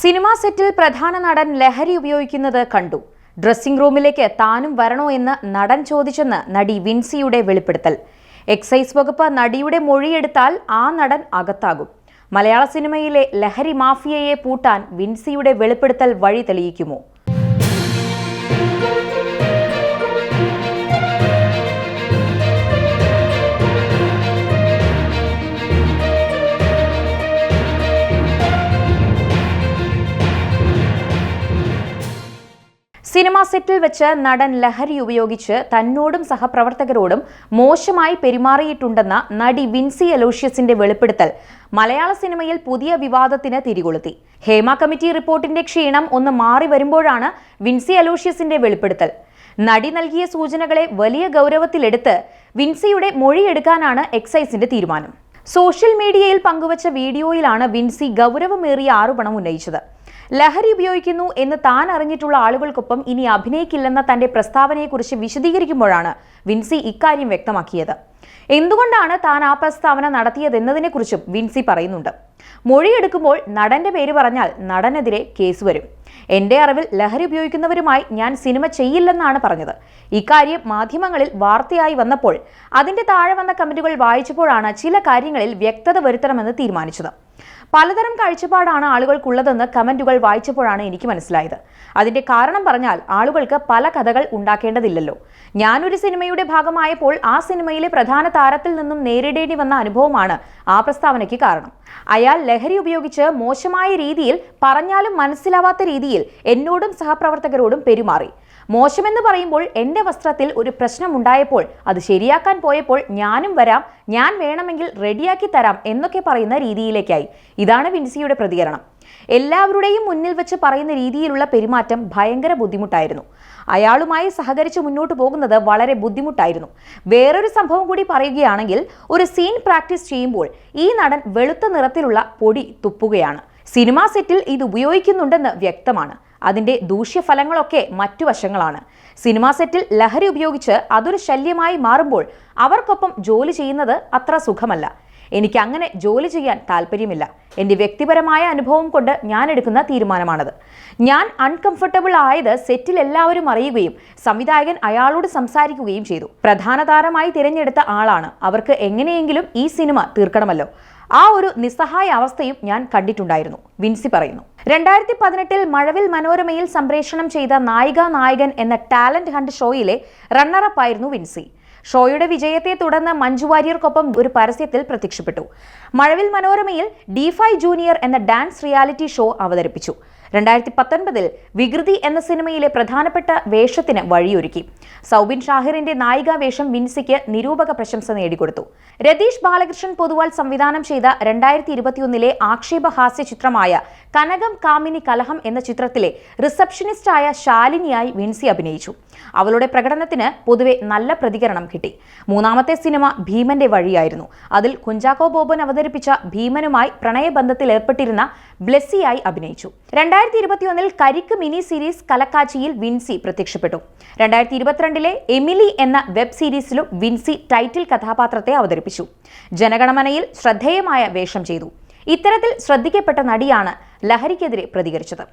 Cinema സെറ്റിൽ പ്രധാന നടൻ ലഹരി ഉപയോഗിക്കുന്നത് കണ്ടു. ഡ്രസ്സിംഗ് റൂമിലേക്ക് താനും വരണോ എന്ന് നടൻ ചോദിച്ചെന്ന് നടി വിൻസിയുടെ വെളിപ്പെടുത്തൽ. എക്സൈസ് വകുപ്പ് നടിയുടെ മൊഴിയെടുത്താൽ ആ നടൻ അകത്താകും. മലയാള സിനിമയിലെ ലഹരി മാഫിയയെ പൂട്ടാൻ വിൻസിയുടെ വെളിപ്പെടുത്തൽ വഴി തെളിയിക്കുമോ? സിനിമാ സെറ്റിൽ വെച്ച് നടൻ ലഹരി ഉപയോഗിച്ച് തന്നോടും സഹപ്രവർത്തകരോടും മോശമായി പെരുമാറിയിട്ടുണ്ടെന്ന നടി വിൻസി അലോഷ്യസിന്റെ വെളിപ്പെടുത്തൽ മലയാള സിനിമയിൽ പുതിയ വിവാദത്തിന് തിരികൊളുത്തി. ഹേമ കമ്മിറ്റി റിപ്പോർട്ടിന്റെ ക്ഷീണം ഒന്ന് മാറി വരുമ്പോഴാണ് വിൻസി അലോഷ്യസിന്റെ വെളിപ്പെടുത്തൽ. നടി നൽകിയ സൂചനകളെ വലിയ ഗൗരവത്തിലെടുത്ത് വിൻസിയുടെ മൊഴിയെടുക്കാനാണ് എക്സൈസിന്റെ തീരുമാനം. സോഷ്യൽ മീഡിയയിൽ പങ്കുവച്ച വീഡിയോയിലാണ് വിൻസി ഗൗരവമേറിയ ആരോപണം ഉന്നയിച്ചത്. ലഹരി ഉപയോഗിക്കുന്നു എന്ന് താൻ അറിഞ്ഞിട്ടുള്ള ആളുകൾക്കൊപ്പം ഇനി അഭിനയിക്കില്ലെന്ന തന്റെ പ്രസ്താവനയെക്കുറിച്ച് വിശദീകരിക്കുമ്പോഴാണ് വിൻസി ഇക്കാര്യം വ്യക്തമാക്കിയത്. എന്തുകൊണ്ടാണ് താൻ ആ പ്രസ്താവന നടത്തിയതെന്നതിനെക്കുറിച്ചും വിൻസി പറയുന്നുണ്ട്. മൊഴിയെടുക്കുമ്പോൾ നടന്റെ പേര് പറഞ്ഞാൽ നടനെതിരെ കേസ് വരും. എന്റെ അറിവിൽ ലഹരി ഉപയോഗിക്കുന്നവരുമായി ഞാൻ സിനിമ ചെയ്യില്ലെന്നാണ് പറഞ്ഞത്. ഇക്കാര്യം മാധ്യമങ്ങളിൽ വാർത്തയായി വന്നപ്പോൾ അതിന്റെ താഴെ വന്ന കമന്റുകൾ വായിച്ചപ്പോഴാണ് ചില കാര്യങ്ങളിൽ വ്യക്തത വരുത്തണമെന്ന് തീരുമാനിച്ചത്. പലതരം കാഴ്ചപ്പാടാണ് ആളുകൾക്കുള്ളതെന്ന് കമന്റുകൾ വായിച്ചപ്പോഴാണ് എനിക്ക് മനസ്സിലായത്. അതിന്റെ കാരണം പറഞ്ഞാൽ ആളുകൾക്ക് പല കഥകൾ ഉണ്ടാക്കേണ്ടതില്ലല്ലോ. ഞാനൊരു സിനിമയുടെ ഭാഗമായപ്പോൾ ആ സിനിമയിലെ പ്രധാന താരത്തിൽ നിന്നും നേരിടേണ്ടി വന്ന അനുഭവമാണ് ആ പ്രസ്താവനയ്ക്ക് കാരണം. അയാൾ ലഹരി ഉപയോഗിച്ച് മോശമായ രീതിയിൽ പറഞ്ഞാലും മനസ്സിലാവാത്ത രീതിയിൽ എന്നോടും സഹപ്രവർത്തകരോടും പെരുമാറി. മോശമെന്ന് പറയുമ്പോൾ എന്റെ വസ്ത്രത്തിൽ ഒരു പ്രശ്നം ഉണ്ടായപ്പോൾ അത് ശരിയാക്കാൻ പോയപ്പോൾ ഞാനും വരാം ഞാൻ വേണമെങ്കിൽ റെഡിയാക്കി തരാം എന്നൊക്കെ പറയുന്ന രീതിയിലേക്കായി. ഇതാണ് വിൻസിയുടെ പ്രതികരണം. എല്ലാവരുടെയും മുന്നിൽ വെച്ച് പറയുന്ന രീതിയിലുള്ള പെരുമാറ്റം ഭയങ്കര ബുദ്ധിമുട്ടായിരുന്നു. അയാളുമായി സഹകരിച്ച് മുന്നോട്ട് പോകുന്നത് വളരെ ബുദ്ധിമുട്ടായിരുന്നു. വേറൊരു സംഭവം കൂടി പറയുകയാണെങ്കിൽ ഒരു സീൻ പ്രാക്ടീസ് ചെയ്യുമ്പോൾ ഈ നടൻ വെളുത്ത നിറത്തിലുള്ള പൊടി തുപ്പുകയാണ്. സിനിമാ സെറ്റിൽ ഇത് ഉപയോഗിക്കുന്നുണ്ടെന്ന് വ്യക്തമാണ്. അതിന്റെ ദൂഷ്യഫലങ്ങളൊക്കെ മറ്റു വശങ്ങളാണ്. സിനിമാ സെറ്റിൽ ലഹരി ഉപയോഗിച്ച് അതൊരു ശല്യമായി മാറുമ്പോൾ അവർക്കൊപ്പം ജോലി ചെയ്യുന്നത് അത്ര സുഖമല്ല. എനിക്ക് അങ്ങനെ ജോലി ചെയ്യാൻ താല്പര്യമില്ല. എന്റെ വ്യക്തിപരമായ അനുഭവം കൊണ്ട് ഞാൻ എടുക്കുന്ന തീരുമാനമാണത്. ഞാൻ അൺകംഫർട്ടബിൾ ആയത് സെറ്റിൽ എല്ലാവരും അറിയുകയും സംവിധായകൻ അയാളോട് സംസാരിക്കുകയും ചെയ്തു. പ്രധാന താരമായി തിരഞ്ഞെടുത്ത ആളാണ്. അവർക്ക് എങ്ങനെയെങ്കിലും ഈ സിനിമ തീർക്കണമല്ലോ. ആ ഒരു നിസ്സഹായ അവസ്ഥയും ഞാൻ കണ്ടിട്ടുണ്ടായിരുന്നു. വിൻസി പറയുന്നു. രണ്ടായിരത്തി പതിനെട്ടിൽ മഴവിൽ മനോരമയിൽ സംപ്രേഷണം ചെയ്ത നായിക നായകൻ എന്ന ടാലന്റ് ഹണ്ട് ഷോയിലെ റണ്ണറപ്പ് ആയിരുന്നു വിൻസി. ഷോയുടെ വിജയത്തെ തുടർന്ന് മഞ്ജു വാര്യർക്കൊപ്പം ഒരു പരസ്യത്തിൽ പ്രത്യക്ഷപ്പെട്ടു. മഴവിൽ മനോരമയിൽ ഡിഫൈ ജൂനിയർ എന്ന ഡാൻസ് റിയാലിറ്റി ഷോ അവതരിപ്പിച്ചു. രണ്ടായിരത്തി പത്തൊൻപതിൽ വികൃതി എന്ന സിനിമയിലെ പ്രധാനപ്പെട്ട വേഷത്തിന് വഴിയൊരുക്കി. സൗബിൻ ഷാഹിറിന്റെ നായികാ വേഷം വിൻസിക്ക് നിരൂപക പ്രശംസ നേടിക്കൊടുത്തു. രതീഷ് ബാലകൃഷ്ണൻ പൊതുവാൾ സംവിധാനം ചെയ്ത രണ്ടായിരത്തി ഇരുപത്തിയൊന്നിലെ ആക്ഷേപഹാസ്യ ചിത്രമായ കനകം കാമിനി കലഹം എന്ന ചിത്രത്തിലെ റിസപ്ഷനിസ്റ്റായ ശാലിനിയായി വിൻസി അഭിനയിച്ചു. അവളുടെ പ്രകടനത്തിന് പൊതുവെ നല്ല പ്രതികരണം കിട്ടി. മൂന്നാമത്തെ സിനിമ ഭീമന്റെ വഴിയായിരുന്നു. അതിൽ കുഞ്ചാക്കോ ബോബൻ അവതരിപ്പിച്ച ഭീമനുമായി പ്രണയബന്ധത്തിൽ ഏർപ്പെട്ടിരുന്ന ബ്ലെസ്സിയായി അഭിനയിച്ചു. രണ്ടായിരത്തി ഇരുപത്തിയൊന്നിൽ കരിക്ക് മിനി സീരീസ് കലക്കാച്ചിയിൽ വിൻസി പ്രത്യക്ഷപ്പെട്ടു. രണ്ടായിരത്തി ഇരുപത്തിരണ്ടിലെ എമിലി എന്ന വെബ് സീരീസിലും വിൻസി ടൈറ്റിൽ കഥാപാത്രത്തെ അവതരിപ്പിച്ചു. ജനഗണമനയിൽ ശ്രദ്ധേയമായ വേഷം ചെയ്തു. ഇത്തരത്തിൽ ശ്രദ്ധിക്കപ്പെട്ട നടിയാണ് ലഹരിക്കെതിരെ പ്രതികരിച്ചത്.